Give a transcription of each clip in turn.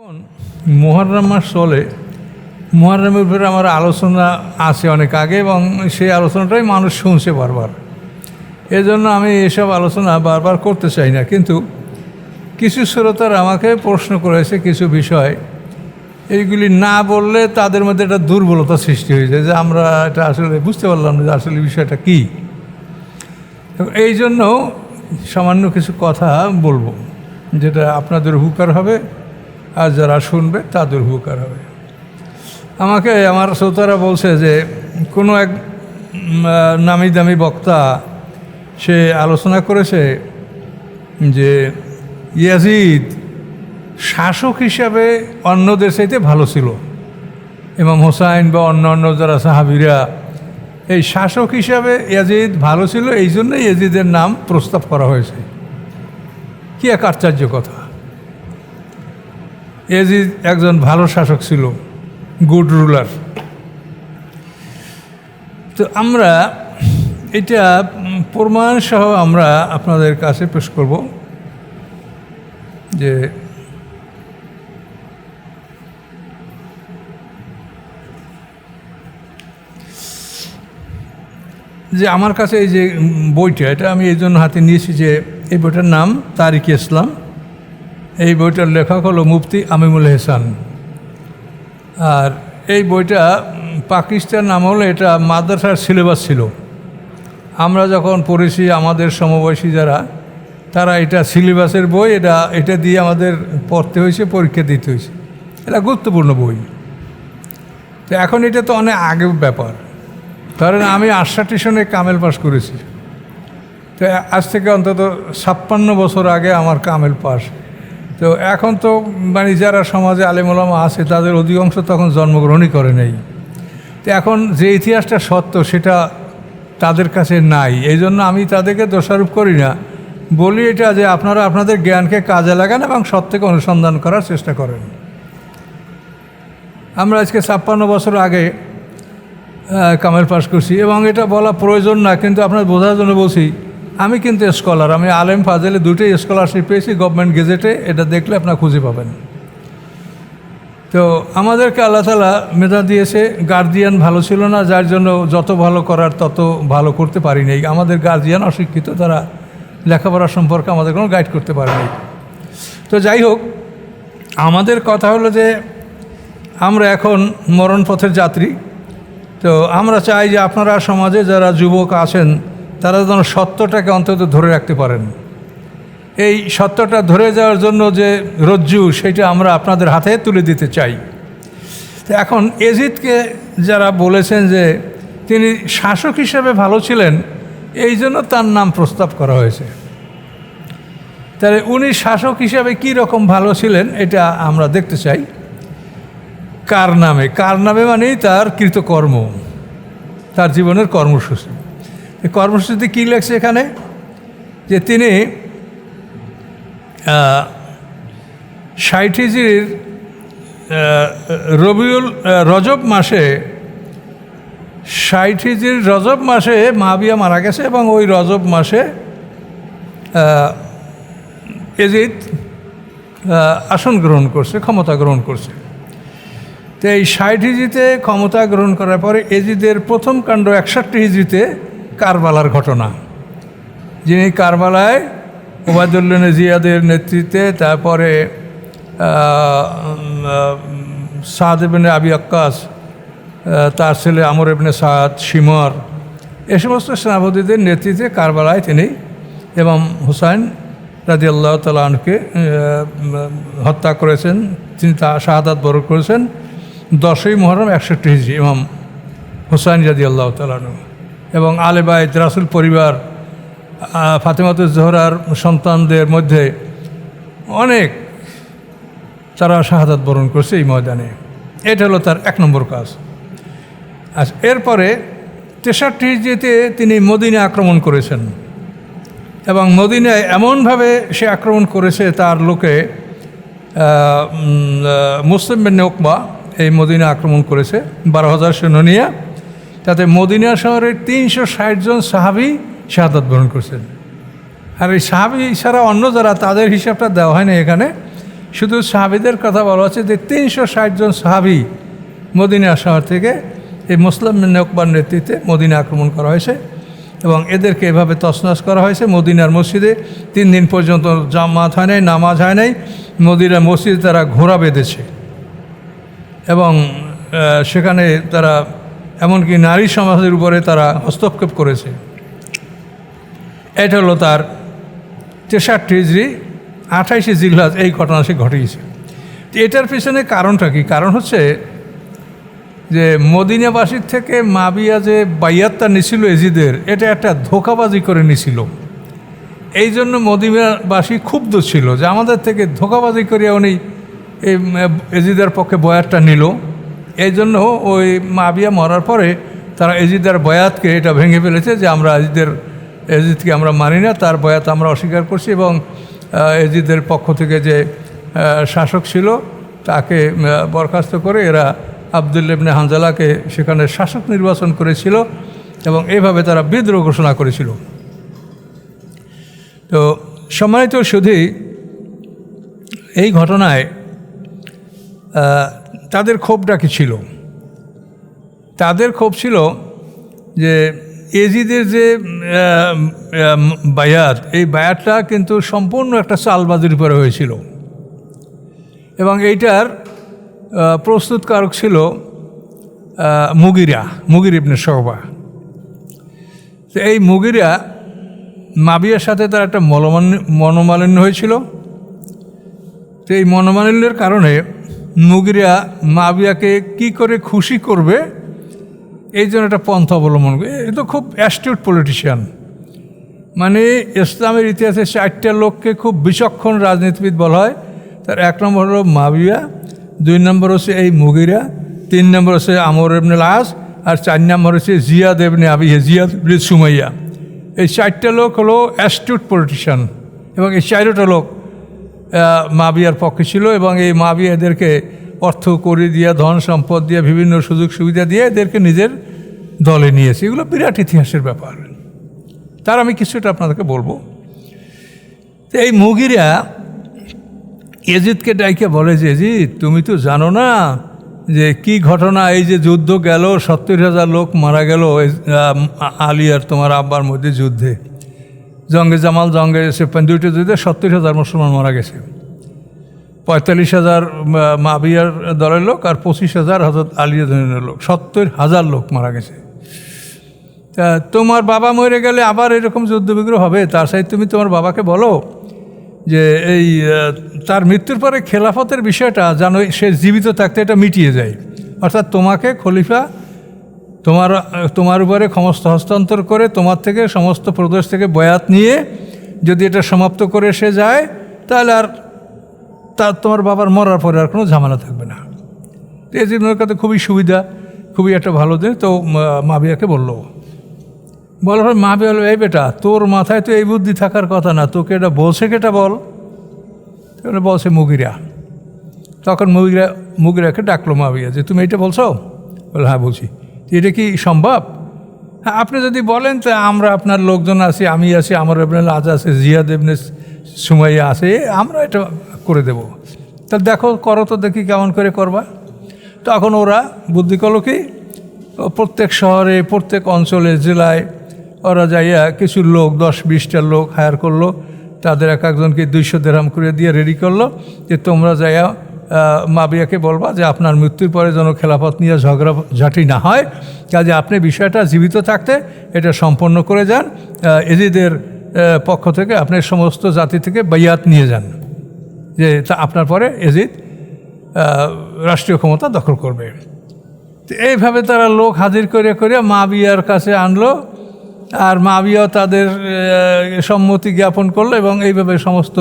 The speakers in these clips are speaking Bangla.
এখন মহরম মাস চলে মহরমের উপরে আমার আলোচনা আছে অনেক আগে এবং সেই আলোচনাটাই মানুষ শুনছে বারবার। এজন্য আমি এসব আলোচনা বারবার করতে চাই না। কিন্তু কিছু শ্রোতার আমাকে প্রশ্ন করেছে কিছু বিষয়, এইগুলি না বললে তাদের মধ্যে একটা দুর্বলতা সৃষ্টি হয়ে যায় যে আমরা এটা আসলে বুঝতে পারলাম না যে আসলে বিষয়টা কী। এই জন্য সামান্য কিছু কথা বলব, যেটা আপনাদের উপকার হবে। আর যারা শুনবে, তাদের উপকার হবে। আমাকে, আমার শ্রোতারা বলছে যে, কোনো এক নামি দামি বক্তা সে আলোচনা করেছে যে, ইয়াজিদ শাসক হিসাবে অন্যদের চাইতে ভালো ছিল। ইমাম হোসাইন বা অন্য অন্য যারা সাহাবিরা, এই শাসক হিসাবে ইয়াজিদ ভালো ছিল, এই জন্যই ইয়াজিদের নাম প্রস্তাব করা হয়েছে। কি এক আশ্চর্য কথা। ইয়াজিদ একজন ভালো শাসক ছিল গুড রুলার তো আমরা এটা উম, প্রমাণ সহ আমরা আপনাদের কাছে পেশ করব যে যে আমার কাছে এই যে বইটা এটা আমি এই জন্য হাতে নিয়েছি যে এই বইটার নাম তারিক ইসলাম। এই বইটার লেখক হলো মুফতি আমিমুল হেসান আর এই বইটা পাকিস্তান আমলে এটা মাদ্রাসার সিলেবাস ছিল। আমরা যখন পড়েছি আমাদের সমবয়সী যারা, তারা এটা সিলেবাসের বই, এটা এটা দিয়ে আমাদের পড়তে হয়েছে, পরীক্ষা দিতে হয়েছে। এটা গুরুত্বপূর্ণ বই। তো এখন এটা তো অনেক আগের ব্যাপার। ধরেন আমি আটষট্টি সনে কামেল পাস করেছি। তো আজ থেকে অন্তত ছাপ্পান্ন বছর আগে আমার কামেল পাস তো এখন তো মানে যারা সমাজে আলেমুলামা আছে, তাদের অধিকাংশ তখন জন্মগ্রহণই করে নেই। তো এখন যে ইতিহাসটা সত্য, সেটা তাদের কাছে নাই। এই জন্য আমি তাদেরকে দোষারোপ করি না। বলি এটা যে আপনারা আপনাদের জ্ঞানকে কাজে লাগান এবং সত্যকে অনুসন্ধান করার চেষ্টা করেন। আমরা আজকে ছাপ্পান্ন বছর আগে কামেল পাস করছি এবং এটা বলা প্রয়োজন না, কিন্তু আপনার বোঝার জন্য বলছি আমি কিন্তু স্কলার আমি আলেম ফাজেলে দুটোই স্কলারশিপ পেয়েছি গভর্নমেন্ট গেজেটে এটা দেখলে আপনার খুঁজে পাবেন। তো আমাদেরকে আল্লাহ তালা মেধা দিয়েছে গার্জিয়ান ভালো ছিল না, যার জন্য যত ভালো করার তত ভালো করতে পারিনি। আমাদের গার্জিয়ান অশিক্ষিত, তারা লেখাপড়া সম্পর্কে আমাদের কোনো গাইড করতে পারেনি। তো যাই হোক, আমাদের কথা হলো যে, আমরা এখন মরণ পথের যাত্রী। তো আমরা চাই যে আপনারা সমাজে যারা যুবক আছেন তারা যেন সত্যটাকে অন্তত ধরে রাখতে পারেন। এই সত্যটা ধরে যাওয়ার জন্য যে রজ্জু, সেটা আমরা আপনাদের হাতে তুলে দিতে চাই। এখন এজিদকে যারা বলেছেন যে তিনি শাসক হিসেবে ভালো ছিলেন, এই জন্য তার নাম প্রস্তাব করা হয়েছে। তাহলে উনি শাসক হিসাবে কী রকম ভালো ছিলেন, এটা আমরা দেখতে চাই। কার নামে? কার নামে মানেই তার কৃতকর্ম, তার জীবনের কর্মসূচি। কর্মসূচিতে কী লেখছে এখানে? যে তিনি ষাট রবিউল রজব মাসে ষাট রজব মাসে মাবিয়া মারা গেছে এবং ওই রজব মাসে এজিদ আসন গ্রহণ করছে, ক্ষমতা গ্রহণ করছে। তো এই ষাট হিজড়িতে ক্ষমতা গ্রহণ করার পরে এজিদের প্রথম কাণ্ড একষট্টি হিজড়িতে কারবালার ঘটনা। যিনি কারবালায় ওবায়দুল্লাহ জিয়াদের নেতৃত্বে, তারপরে সাদ এবেনে আবি আক্কাস তার ছেলে আমর এবনে সাদ সিমর এ সমস্ত সেনাপতিদের নেতৃত্বে কারবালায় তিনি এবং হুসাইন রাজি আল্লাহ তালকে হত্যা করেছেন। তিনি তা শাহাদাত বরণ করেছেন। দশই মহরম একষট্টি হিজড়ি ইমাম হুসাইন রাজি আল্লাহ তালানু এবং আলেবায়ত রাসুল পরিবার ফাতেমাত জোহরার সন্তানদের মধ্যে অনেক তারা শাহাদাত বরণ করছে এই ময়দানে। এটা হলো তার এক নম্বর কাজ। আর এরপরে তেষট্টি হিজড়িতে তিনি মদিনে আক্রমণ করেছেন এবং মদিনায় এমনভাবে সে আক্রমণ করেছে তার লোকে মুসলিম বেন ওকবা এই মদিনা আক্রমণ করেছে, বারো হাজার সৈন্য নিয়ে। তাতে মদিনা শহরের তিনশো ষাট জন সাহাবি শাহাদাত বরণ করছেন। আর এই সাহাবি ছাড়া অন্য যারা, তাদের হিসাবটা দেওয়া হয় না এখানে। শুধু সাহাবিদের কথা বলা হচ্ছে যে তিনশো ষাট জন সাহাবি মদিনা শহর থেকে এই মুসলিম নকবার নেতৃত্বে মদিনা আক্রমণ করা হয়েছে এবং এদেরকে এভাবে তছনছ করা হয়েছে। মদিনার মসজিদে তিন দিন পর্যন্ত জামাত হয় নাই, নামাজ হয় নাই। মদিনার মসজিদে তারা ঘোড়া বেঁধেছে এবং সেখানে তারা এমনকি নারী সমাজের উপরে তারা হস্তক্ষেপ করেছে। এটা হলো তার তেষট্টি ইজরি আঠাইশে জিল্লাস এই ঘটনা সে ঘটিয়েছে। এটার পিছনে কারণটা কি? কারণ হচ্ছে যে মদিনাবাসীর থেকে মাবিয়া যে বাইয়াত্তা নিছিল এজিদের, এটা একটা ধোকাবাজি করে নিছিল। এই জন্য মদিনাবাসী ক্ষুব্ধ ছিল যে আমাদের থেকে ধোকাবাজি করিয়া উনি এই, এজিদের পক্ষে বয়াতটা নিল। এই জন্য ওই মাবিয়া মরার পরে তারা এজিদের বয়াতকে এটা ভেঙে ফেলেছে যে আমরা এজিদের, এজিদকে আমরা মানি না, তার বয়াত আমরা অস্বীকার করছি এবং এজিদের পক্ষ থেকে যে শাসক ছিল তাকে বরখাস্ত করে এরা আবদুল্লেবনে হানজালাকে সেখানে শাসক নির্বাচন করেছিল এবং এইভাবে তারা বিদ্রোহ ঘোষণা করেছিল। তো সম্মানিত শুধু এই ঘটনায় তাদের ক্ষোভটা কি ছিল? তাদের ক্ষোভ ছিল যে এজিদের যে বায়াত, এই বায়াতটা কিন্তু সম্পূর্ণ একটা চালবাজির উপরে হয়েছিল। এবং এইটার প্রস্তুতকারক ছিল মুগিরা, মুগির ইবনে সহবা তো এই মুগিরা মাবিয়ার সাথে তার একটা মনোমালিন্য হয়েছিল। তো এই মনোমালিন্যের কারণে মুগিরা মাবিয়াকে কি করে খুশি করবে? এই জন্য একটা পন্থা অবলম্বন করে এ তো খুব অ্যাস্টিউট পলিটিশিয়ান মানে ইসলামের ইতিহাসে চারটা লোককে খুব বিচক্ষণ রাজনীতিবিদ বলা হয়। তার এক নম্বর হলো মাবিয়া, দুই নম্বর হচ্ছে এই মুগিরা, তিন নম্বর হচ্ছে আমর এবনে লাস আর চার নম্বর হচ্ছে জিয়াদ এবনে আবিহে জিয়াদ ইবনে সুমাইয়া। এই চারটা লোক হলো অ্যাস্টিউট পলিটিশিয়ান এবং এই চারোটা লোক মাবিয়ার পক্ষে ছিল এবং এই মাবিয়া এদেরকে অর্থ করে দিয়ে ধন সম্পদ দিয়ে বিভিন্ন সুযোগ সুবিধা দিয়ে এদেরকে নিজের দলে নিয়েছে। এগুলো বিরাট ইতিহাসের ব্যাপার। তার আমি কিছুটা আপনাদেরকে বলব। এই মুগিরা এজিদকে ডাইকে বলে যে এজিদ তুমি তো জানো না যে কি ঘটনা এই যে যুদ্ধ গেল সত্তর হাজার লোক মারা গেল আহ, তোমার আব্বার মধ্যে যুদ্ধে। জঙ্গে জামাল, জঙ্গে সেপান দুইটা যুদ্ধে সত্তর হাজার মুসলমান মারা গেছে। পঁয়তাল্লিশ হাজার মাবিয়ার দলের লোক আর পঁচিশ হাজার হজরত আলিয়া দলের লোক, সত্তর হাজার লোক মারা গেছে। তা তোমার বাবা মরে গেলে আবার এরকম যুদ্ধবিগ্রহ হবে? তার সাথে তুমি তোমার বাবাকে বলো যে এই তার মৃত্যুর পরে খেলাফতের বিষয়টা যেন সে জীবিত থাকতে এটা মিটিয়ে যায় অর্থাৎ তোমাকে খলিফা তোমার তোমার উপরে ক্ষমস্ত হস্তান্তর করে, তোমার থেকে সমস্ত প্রদেশ থেকে বয়াত নিয়ে যদি এটা সমাপ্ত করে সে যায়, তাহলে আর তার তোমার বাবার মরার পরে আর কোনো ঝামেলা থাকবে না। এই জীবনের কাছে খুবই সুবিধা, খুবই একটা ভালো দিন, তো মাবিয়াকে বলল। বলার পর মা বলল, এই বেটা, তোর মাথায় তো এই বুদ্ধি থাকার কথা না, তোকে এটা বলছে কেটা বল? তো বলছে মুগিরা। তখন মুগিরা, মুগিরাকে ডাকলো মাবিয়া যে তুমি এটা বলছো? বলে হ্যাঁ বলছি। এটা কি সম্ভব? হ্যাঁ আপনি যদি বলেন, তো আমরা আপনার লোকজন আছি, আমি আছি, আমার এমনি আজ আছে জিয়া দেবনে সুমাইয়া আছে আমরা এটা করে দেব। তা দেখো, করো তো দেখি কেমন করে করবা। তখন ওরা বুদ্ধি করল কি প্রত্যেক শহরে, প্রত্যেক অঞ্চলে, জেলায় ওরা যাইয়া কিছু লোক, দশ বিশটা লোক হায়ার করল। তাদের এক একজনকে দুইশো দেরাম করে দিয়ে রেডি করল যে তোমরা যাইয়া মাবিয়াকে বলবা যে আপনার মৃত্যুর পরে যেন খেলাফত নিয়ে ঝগড়া, ঝাঁটি না হয়। কাজে আপনি বিষয়টা জীবিত থাকতে এটা সম্পন্ন করে যান। এজিদের পক্ষ থেকে আপনি সমস্ত জাতি থেকে বাইয়াত নিয়ে যান। যে তা আপনার পরে এজিদ রাষ্ট্রীয় ক্ষমতা দখল করবে। এইভাবে তারা লোক হাজির করে করে মা বিয়ার কাছে আনলো। আর মা বিয়াও তাদের সম্মতি জ্ঞাপন করল এবং এইভাবে সমস্ত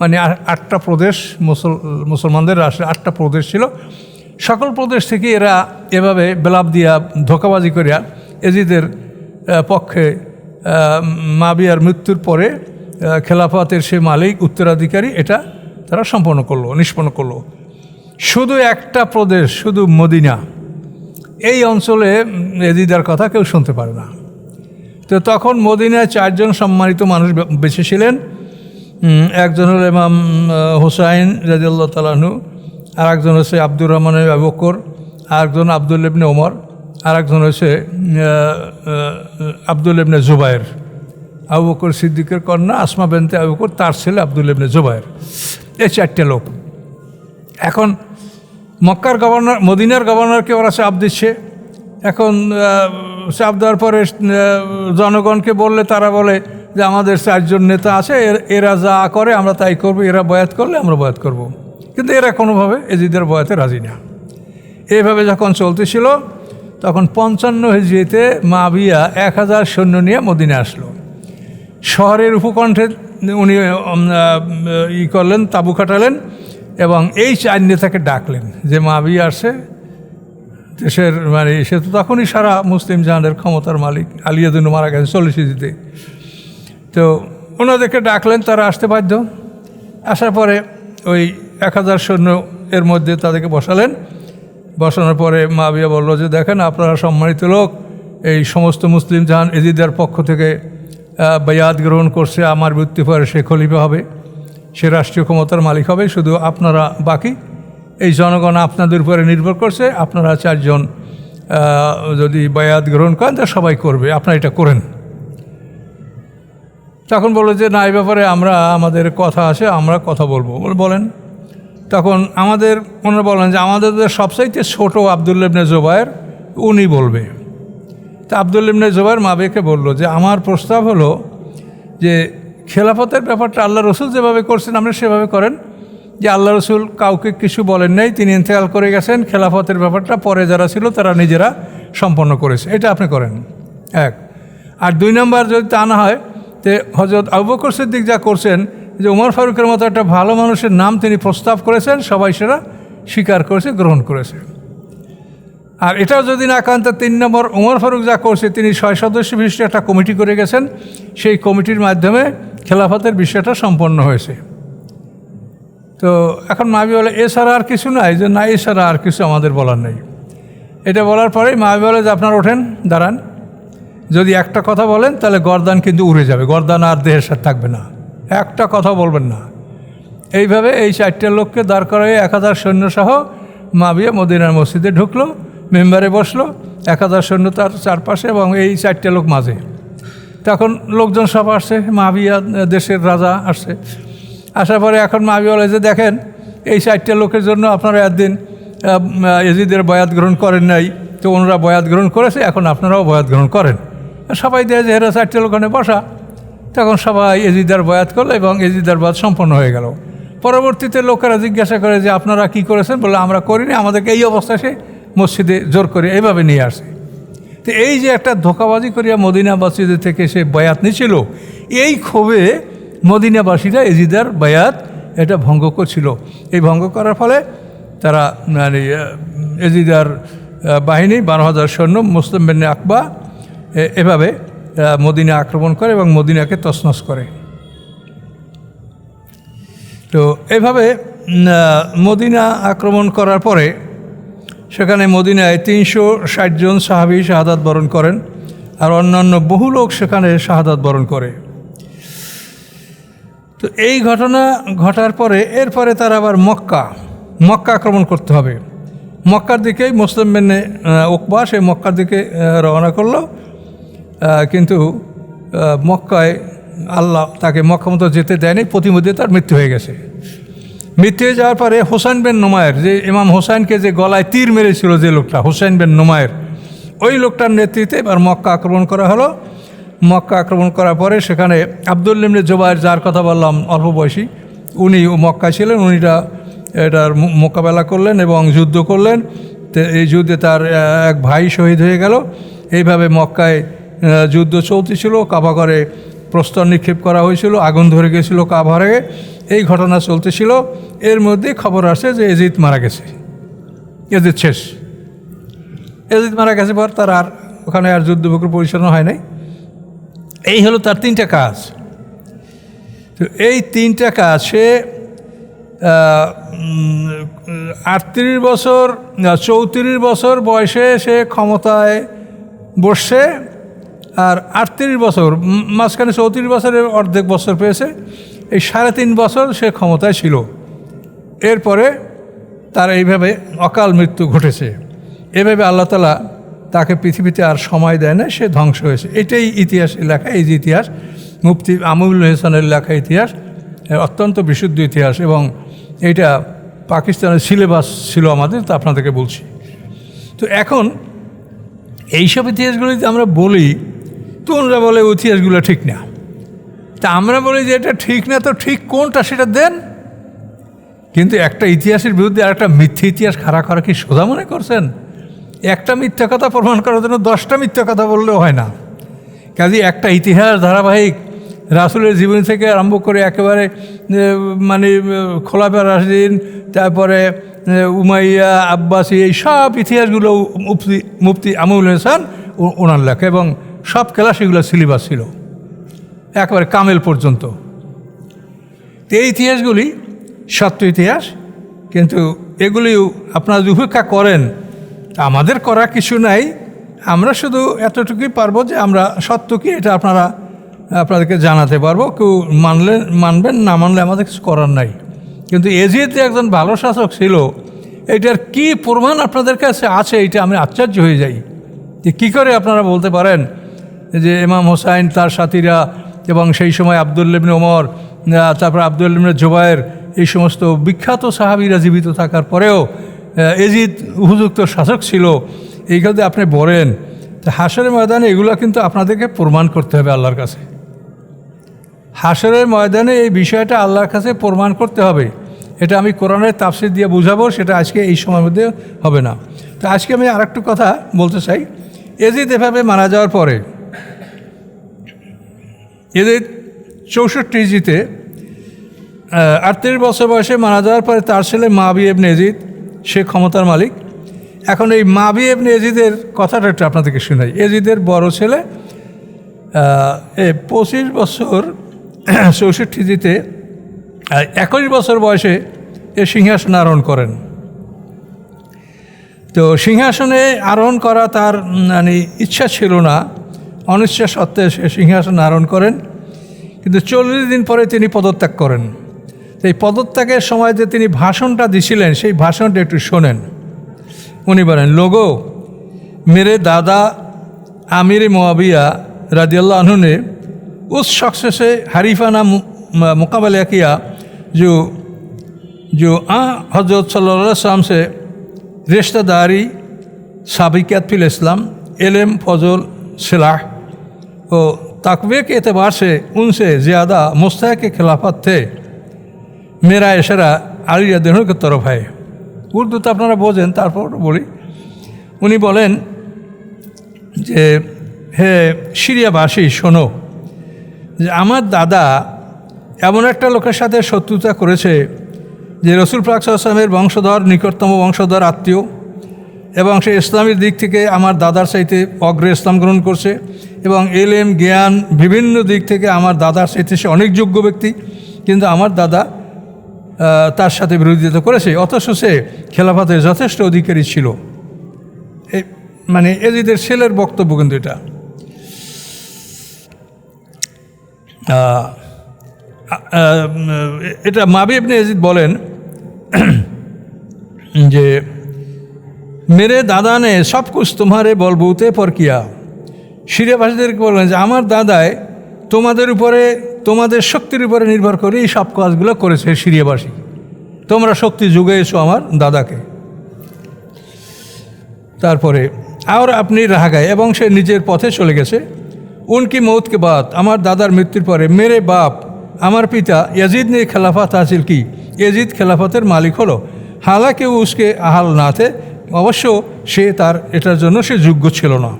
মানে আটটা প্রদেশ মুসল, মুসলমানদের রাষ্ট্রে আটটা প্রদেশ ছিল। সকল প্রদেশ থেকে এরা এভাবে বেলাপ দিয়া ধোকাবাজি করিয়া এজিদের পক্ষে মাবিয়ার মৃত্যুর পরে খেলাফতের সে মালিক, উত্তরাধিকারী, এটা তারা সম্পন্ন করল, নিষ্পন্ন করল। শুধু একটা প্রদেশ, শুধু মদিনা। এই অঞ্চলে এজিদার কথা কেউ শুনতে পারে না। তো তখন মদিনায় চারজন সম্মানিত মানুষ বেঁচে ছিলেন। একজন হলো ইমাম হুসাইন রাজিউল্লাহ তালাহু আর একজন হচ্ছে আব্দুর রহমান আবকর আর একজন আব্দুল ইবনে ওমর আর একজন আহ, আব্দুল ইবনে জুবাইর। আবু বকর সিদ্দিকের কন্যা আসমা বেনতে আবু বকর তার ছেলে আব্দুল ইবনে জুবাইর। এই চারটে লোক। এখন মক্কার গভর্নর মদিনার গভর্নরকে ওরা চাপ দিচ্ছে। এখন চাপ দেওয়ার পরে জনগণকে বললে তারা বলে যে আমাদের চারজন নেতা আছে, এরা যা করে আমরা তাই করব, এরা বয়াত করলে আমরা বয়াত করব। কিন্তু এরা কোনোভাবে এজিদের বয়াতে রাজি না। এইভাবে যখন চলতেছিল, তখন পঞ্চান্ন হিজড়িতে মাবিয়া এক হাজার সৈন্য নিয়ে মদিনে আসলো। শহরের উপকণ্ঠে উনি ই করলেন, তাবু খাটালেন এবং এই চার নেতাকে ডাকলেন যে মাবি আসে দেশের মানে সে তো তখনই সারা মুসলিম জাহানের ক্ষমতার মালিক আলিয়াদুন মারা গেছে চল্লিশ দিতে তো ওনাদেরকে ডাকলেন, তারা আসতে বাধ্য। আসার পরে ওই এক হাজার সৈন্য এর মধ্যে তাদেরকে বসালেন। বসানোর পরে মা বিয়া বলল যে, দেখেন, আপনারা সম্মানিত লোক, এই সমস্ত মুসলিম জাহান এজিদের পক্ষ থেকে বায়াত গ্রহণ করছে, আমার মৃত্যু পরে সে খলিফা হবে, সে রাষ্ট্রীয় ক্ষমতার মালিক হবে, শুধু আপনারা বাকি। এই জনগণ আপনাদের উপরে নির্ভর করছে, আপনারা চারজন যদি বায়াত গ্রহণ করেন, তা সবাই করবে, আপনারা এটা করেন। তখন বলল যে, না, এই ব্যাপারে আমরা, আমাদের কথা আসে, আমরা কথা বলব। বলে বলেন, তখন আমাদের, ওনারা বলেন যে, আমাদের সবচাইতে ছোটো আবদুল্লেবনে জোবায়ের উনি বলবে। তা আবদুল্লিবনে জোবায়ের মাবেকে বলল যে, আমার প্রস্তাব হলো যে, খেলাফতের ব্যাপারটা আল্লাহ রসুল যেভাবে করছেন, আপনি সেভাবে করেন। যে, আল্লাহ রসুল কাউকে কিছু বলেন নাই, তিনি ইন্তেকাল করে গেছেন, খেলাফতের ব্যাপারটা পরে যারা ছিল, তারা নিজেরা সম্পন্ন করেছে। এটা আপনি করেন। এক। আর দুই নম্বর, যদি তা না হয় তে হজরত আবু বকর সিদ্দিক যা করছেন, যে উমর ফারুকের মতো একটা ভালো মানুষের নাম তিনি প্রস্তাব করেছেন, সবাই সেটা স্বীকার করেছে, গ্রহণ করেছে। আর এটাও যদি না কান তিন নম্বর উমর ফারুক যা করছে, তিনি ছয় সদস্য বিশিষ্ট একটা কমিটি করে গেছেন। সেই কমিটির মাধ্যমে খেলাফতের বিষয়টা সম্পন্ন হয়েছে। তো এখন মাবি বলে, এছাড়া আর কিছু নাই? যে না, এছাড়া আর কিছু আমাদের বলার নেই। এটা বলার পরেই মাবি বলে যে, আপনার ওঠেন, দাঁড়ান। যদি একটা কথা বলেন, তাহলে গরদান কিন্তু উড়ে যাবে। গরদান আর দেহের সাথে থাকবে না। একটা কথা বলবেন না। এইভাবে এই চারটে লোককে দাঁড় করাই এক হাজার সৈন্যসহ মাবিয়া মদিনার মসজিদে ঢুকলো, মেম্বারে বসল, এক হাজার সৈন্য তার চারপাশে এবং এই চারটে লোক মাঝে। তখন লোকজন সব আসছে, মাবিয়া দেশের রাজা আসছে। আসার পরে এখন মাবি বলে যে দেখেন, এই চারটে লোকের জন্য আপনারা একদিন এজিদের বয়াত গ্রহণ করেন নাই, তো ওনারা বয়াত গ্রহণ করেছে, এখন আপনারাও বয়াত গ্রহণ করেন। সবাই দেয় যে এরা চারটে লোকনে বসা। তখন সবাই এজিদার বয়াত করল এবং এজিদার বয়াত সম্পন্ন হয়ে গেল। পরবর্তীতে লোকেরা জিজ্ঞাসা করে যে, আপনারা কি করেছেন? বলে আমরা করিনি, আমাদেরকে এই অবস্থা সে মসজিদে জোর করে এইভাবে নিয়ে আসে। তো এই যে একটা ধোকাবাজি করিয়া মদিনা মসজিদে থেকে সে বয়াত নিছিল, এই ক্ষোভে মদিনাবাসীরা এজিদার বয়াত এটা ভঙ্গ করছিল। এই ভঙ্গ করার ফলে তারা মানে এজিদার বাহিনী, বারো হাজার সৈন্য, মুসলিম বেনে আকবা এভাবে মদিনা আক্রমণ করে এবং মদিনাকে তছনছ করে। তো এভাবে মদিনা আক্রমণ করার পরে, সেখানে মদিনায় তিনশো ষাট জন সাহাবি শাহাদাত বরণ করেন আর অন্যান্য বহু লোক সেখানে শাহাদাত বরণ করে। তো এই ঘটনা ঘটার পরে, এরপরে তারা আবার মক্কা মক্কা আক্রমণ করতে হবে। মক্কার দিকেই মুসলিম বেনে ওকবা সেই মক্কার দিকে রওনা করল। কিন্তু মক্কায় আল্লাহ তাকে মক্কা মতো যেতে দেয়নি, প্রতিমধ্যে তার মৃত্যু হয়ে গেছে। মৃত্যু হয়ে যাওয়ার পরে হোসাইন বেন নোমায়ের, যে ইমাম হোসাইনকে যে গলায় তীর মেরেছিল যে লোকটা, হোসাইন বেন নোমায়ের, ওই লোকটার নেতৃত্বে এবার মক্কা আক্রমণ করা হলো। মক্কা আক্রমণ করার পরে সেখানে আবদুল্লিমনে জোবায়ের যার কথা বললাম, অল্প বয়সী, উনি মক্কা ছিলেন, উনিটা এটার মোকাবেলা করলেন এবং যুদ্ধ করলেন। এই যুদ্ধে তার এক ভাই শহীদ হয়ে গেল। এইভাবে মক্কায় যুদ্ধ চলতেছিল কাবাঘরে প্রস্তর নিক্ষেপ করা হয়েছিল, আগুন ধরে গেছিল কাভারে এই ঘটনা চলতেছিল। এর মধ্যে খবর আসে যে এজিদ মারা গেছে। এজিদ শেষ। এজিদ মারা গেছে পর তার আর ওখানে আর যুদ্ধবকুর পরিচালনা হয় নাই। এই হলো তার তিনটা কাজ। তো এই তিনটা কাজ, সে আটত্রিশ বছর চৌত্রিশ বছর বয়সে সে ক্ষমতায় বসছে। আর আটত্রিশ বছর মাঝখানে চৌত্রিশ বছরের অর্ধেক বছর পেয়েছে। এই সাড়ে তিন বছর সে ক্ষমতায় ছিল। এরপরে তার এইভাবে অকাল মৃত্যু ঘটেছে। এভাবে আল্লাহ তালা তাকে পৃথিবীতে আর সময় দেয় না, সে ধ্বংস হয়েছে। এটাই ইতিহাসের লেখা। এই যে ইতিহাস, মুফতি আমুল হেসানের লেখা ইতিহাস অত্যন্ত বিশুদ্ধ ইতিহাস এবং এইটা পাকিস্তানের সিলেবাস ছিল আমাদের, তা আপনাদেরকে বলছি। তো এখন এইসব ইতিহাসগুলো যদি আমরা বলি তো ওনারা বলে ইতিহাসগুলো ঠিক না। তা আমরা বলি যে, এটা ঠিক না তো ঠিক কোনটা সেটা দেন। কিন্তু একটা ইতিহাসের বিরুদ্ধে আর একটা মিথ্যে ইতিহাস খাড়া করা কি সোজা মনে করছেন? একটা মিথ্যা কথা প্রমাণ করার জন্য দশটা মিথ্যা কথা বললেও হয় না। কাজে একটা ইতিহাস ধারাবাহিক রাসুলের জীবনী থেকে আরম্ভ করে একেবারে মানে খোলাফা রাশিদিন তারপরে উমাইয়া, আব্বাসী, এই সব ইতিহাসগুলো মুফতি মুফতি আমুল হাসান ওনার লেখা এবং সব ক্লাস এগুলো সিলেবাস ছিল। একেবারে কামেল পর্যন্ত। তো এই ইতিহাসগুলি সত্য ইতিহাস, কিন্তু এগুলি আপনারা যদি উপেক্ষা করেন, আমাদের করা কিছু নাই, আমরা শুধু এতটুকুই পারব যে আমরা সত্য কি এটা আপনারা, আপনাদেরকে জানাতে পারব। কেউ মানলে, মানবেন, না মানলে আমাদের কিছু করার নাই। কিন্তু এজিদ যে একজন ভালো শাসক ছিল, এটার কি প্রমাণ আপনাদের কাছে আছে, এটা আমি আশ্চর্য হয়ে যাই। যে কী করে আপনারা বলতে পারেন যে ইমাম হোসাইন, তার সাথীরা এবং সেই সময় আবদুল্লিবিন ওমর তারপর আবদুল্লিবিন জোবায়ের এই সমস্ত বিখ্যাত সাহাবিরা জীবিত থাকার পরেও এজিদ উপযুক্ত শাসক ছিল। এই কথা আপনি বলেন হাসরের ময়দানে এগুলো কিন্তু আপনাদেরকে প্রমাণ করতে হবে আল্লাহর কাছে। হাসরের ময়দানে এই বিষয়টা আল্লাহর কাছে প্রমাণ করতে হবে। এটা আমি কোরআনের তাফসির দিয়ে বুঝাবো, সেটা আজকে এই সময়ের মধ্যে হবে না। তো আজকে আমি আরেকটু কথা বলতে চাই। এজিদ এভাবে মারা যাওয়ার পরে এদের চৌষট্টি জিতে আটত্রিশ বছর বয়সে মারা যাওয়ার পরে তার ছেলে মাবি এবনে এজিদ সে ক্ষমতার মালিক। এখন এই মাবি এবনে এজিদের কথাটা একটু আপনাদেরকে শোনাই। এজিদের বড় ছেলে এ পঁচিশ বছর, চৌষট্টি জিতে একুশ বছর বয়সে এ সিংহাসন আরোহণ করেন। তো সিংহাসনে আরোহণ করা তার মানে ইচ্ছা ছিল না। অনিচ্ছা সত্ত্বে সে সিংহাসন আরোহণ করেন কিন্তু চল্লিশ দিন পরে তিনি পদত্যাগ করেন তো এই পদত্যাগের সময় যে তিনি ভাষণটা দিছিলেন সেই ভাষণটা একটু শোনেন উনি বলেন লোগো मेरे दादा आमिर मुआविया रदी अल्लाह अन्हु ने उस शख्स से हरीफाना मु- म- मुकाबला किया जो जो आ हजरत सल्लल्लाहु अलैहि वसल्लम से रिश्तेदारी साबिकत फिल इस्लाम इल्म फजल सिलाह व तकवे के एतबार से उनसे ज़्यादा मुस्तक के खिलाफत थे मेरा इशारा আলী রাদিনের তরফ হয় উর্দু তো আপনারা বোঝেন তারপর বলি উনি বলেন যে হে সিরিয়াবাসী শোনো যে আমার দাদা এমন একটা লোকের সাথে শত্রুতা করেছে যে রসুল প্রাকসামের বংশধর নিকটতম বংশধর আত্মীয় এবং সে ইসলামের দিক থেকে আমার দাদার চাইতে অগ্রে ইসলাম গ্রহণ করছে এবং এলএম জ্ঞান বিভিন্ন দিক থেকে আমার দাদার চাইতে সে অনেক যোগ্য ব্যক্তি। কিন্তু আমার দাদা তার সাথে বিরোধিতা করেছে। অথচ সে খেলাফাতের যথেষ্ট অধিকারী ছিল। মানে এজিদের ছেলের বক্তব্য কিন্তু এটা। এটা মাবি এজিদ বলেন যে মেরে দাদা নে কুছ তোমারে বলবুতে পর কিয়া সিরিয়াবাসীদেরকে বললেন যে, আমার দাদায় তোমাদের উপরে, তোমাদের শক্তির উপরে নির্ভর করে এই সব কাজগুলো করেছে সিরিয়াবাসী। তোমরা শক্তি যুগিয়েছো আমার দাদাকে। তারপরে, আর আপনি রাহা গায়ে এবং সে নিজের পথে চলে গেছে। উনকি মৌতকে বাদ আমার দাদার মৃত্যুর পরে মেরে বাপ, আমার পিতা ইয়াজিদ নে খেলাফত হাসিল কি? ইয়াজিদ খেলাফতের মালিক হলো। হালাকে উসকে আহাল না থে অবশ্য সে তার, এটার জন্য সে যোগ্য ছিল না।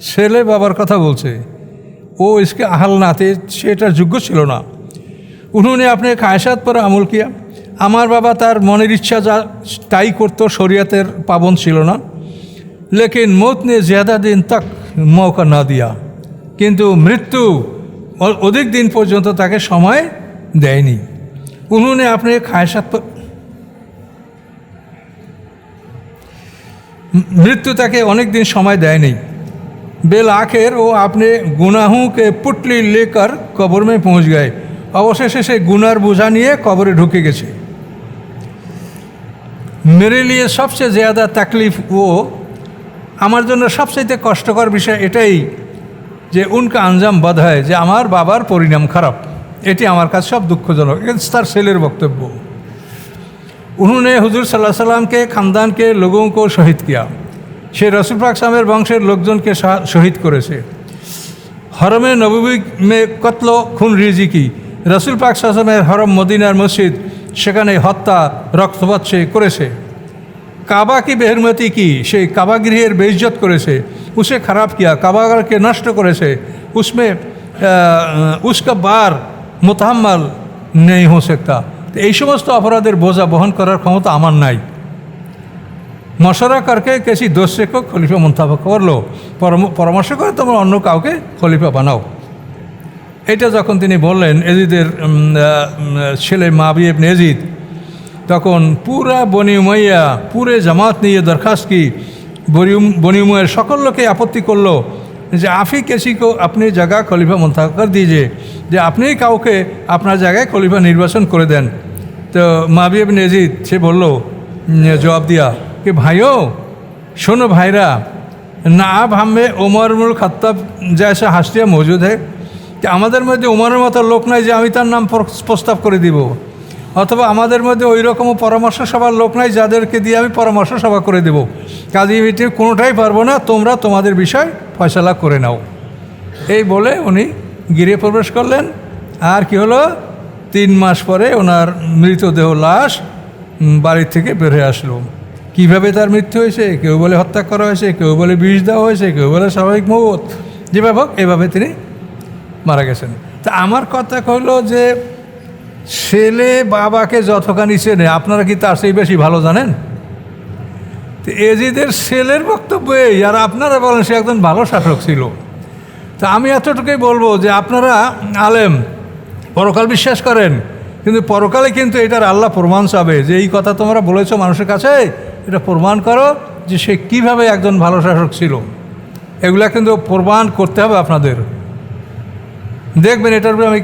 ছেলে বাবার কথা বলছে, ও ইসকে আহাল নাতে, সে এটার যোগ্য ছিল না। উনুনে আপনি খায়সাত পরে আমল কিয়া। আমার বাবা তার মনের ইচ্ছা যা, তাই করতো, শরিয়াতের পাবন ছিল না। লেকিন মত নিয়ে জিয়াদা দিন তাক মৌকা না দিয়া। কিন্তু মৃত্যু অধিক দিন পর্যন্ত তাকে সময় দেয়নি। উনুনে আপনি খায়সাত पर मृत्यु তাকে অনেক দিন সময় দেয়নি बेल आखिर वो अपने गुनाहों के पुटली लेकर कब्र में पहुंच गए অবশেষে সে গুনার বোঝা নিয়ে কবরে ঢুকে গেছে মেরে লিয়ে সবচেয়ে জ্যাদা তাকলিফ ও আমার জন্য সবচাইতে কষ্টকর বিষয় এটাই যে উনকা আঞ্জাম বধ হয় যে আমার বাবার পরিণাম খারাপ এটি আমার কাছে সব দুঃখজনক এটা তার ছেলের বক্তব্য उन्होंने हुजूर सल्लल्लाहु अलैहि वसल्लम के ख़ानदान के लोगों को शहीद किया সে রসুল পাক সামের বংশের লোকজনকে শা- শহীদ করেছে হরমে নবী মে কতল খুন রিজিকি রসুল পাক সামের হরম মদিনার মসজিদ সেখানে হত্যা রক্তপাত সে করেছে কাবা কি বেহরমতি কি সেই কাবা গৃহের বেইজ্জত করেছে উসে খারাপ কিয়া কাবাগারকে নষ্ট করেছে উসমে উসকা বার মোতাহাম্মাল নেই হো सकता তো এই সমস্ত অপরাধের বোঝা বহন করার ক্ষমতা আমার নাই। মশরা করকে কেসি দোষেকে খলিফা মন্তফা করল। পরাম- পরামর্শ করে তোমরা অন্য কাউকে খলিফা বানাও। এটা যখন তিনি বললেন, এজিদের ছেলে মাবি ইবনে এজিদ, তখন পুরা বনি উমাইয়া, পুরে জামাত নিয়ে দরখাস্ত কি, বনি উম- সকল লোকে আপত্তি করল যে আফি কেসি কো, আপনি জায়গা খলিফা মন্তফা কর দিয়েছে, যে আপনি কাউকে আপনার জায়গায় খলিফা নির্বাচন করে দেন। তো মাবি এবিন এজিদ সে বলল জবাব দিয়া, কে ভাইও? শোনো ভাইরা, না হামে ওমর মুল খাত্তাব এসে হাসটিয়া মজুদ হে আমাদের মধ্যে ওমরের মতো লোক নাই যে আমি তার নাম প্রস্তাব করে দিব। অথবা আমাদের মধ্যে ওই রকম পরামর্শ সভার লোক নাই যাদেরকে দিয়ে আমি পরামর্শ সভা করে দেব। কাজে মিটিং কোনোটাই পারব না, তোমরা তোমাদের বিষয় ফয়সলা করে নাও। এই বলে উনি গিরে প্রবেশ করলেন। আর কি হলো? তিন মাস পরে ওনার মৃতদেহ লাশ বাড়ির থেকে হয়ে আসলো। কীভাবে তার মৃত্যু হয়েছে? কেউ বলে হত্যা করা হয়েছে, কেউ বলে বিষ দেওয়া হয়েছে, কেউ বলে স্বাভাবিক মৌত। যেভাবে হোক, এভাবে তিনি মারা গেছেন। তা আমার কথা হলো যে, ছেলে বাবাকে যতখানি চেনে, আপনারা কি তার সেই বেশি ভালো জানেন? তো এজিদের ছেলের বক্তব্য এই, আর আপনারা বলেন সে একজন ভালো শাসক ছিল। তা আমি এতটুকুই বলব যে, আপনারা আলেম পরকাল বিশ্বাস করেন। কিন্তু পরকালে কিন্তু এটার আল্লাহ প্রমাণ চাবে যে এই কথা তোমরা বলেছ মানুষের কাছে, এটা প্রমাণ করো যে সে কীভাবে একজন ভালো শাসক ছিল। এগুলা কিন্তু প্রমাণ করতে হবে আপনাদের। দেখবেন এটার উপরে আমি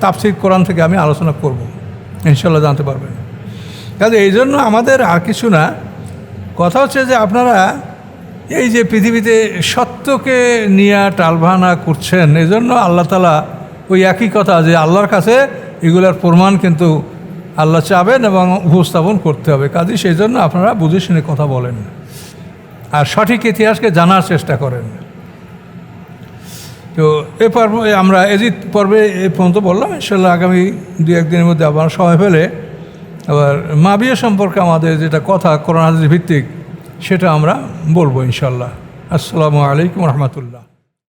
তাপসির কোরআন থেকে আমি আলোচনা করব। ইনশাল্লাহ জানতে পারবেন। কাজে এই জন্য আমাদের আর কিছু না। কথা হচ্ছে যে আপনারা এই যে পৃথিবীতে সত্যকে নিয়ে টালভানা করছেন এই জন্য আল্লাহ তালা ওই একই কথা যে আল্লাহর কাছে এগুলার প্রমাণ কিন্তু আল্লাহ চাবেন এবং উপস্থাপন করতে হবে। কাজে সেই জন্য আপনারা বুঝে শুনে কথা বলেন। আর সঠিক ইতিহাসকে জানার চেষ্টা করেন। তো এ পর্ব আমরা এজিত পর্বে এ পর্যন্ত বললাম ইনশাল্লাহ আগামী দু একদিনের মধ্যে আবার সময় পেলে আবার মাবিয়া সম্পর্কে আমাদের যেটা কথা করোনা ভিত্তিক, সেটা আমরা বলব ইনশাল্লাহ আসসালামু আলাইকুম রহমতুল্লাহ।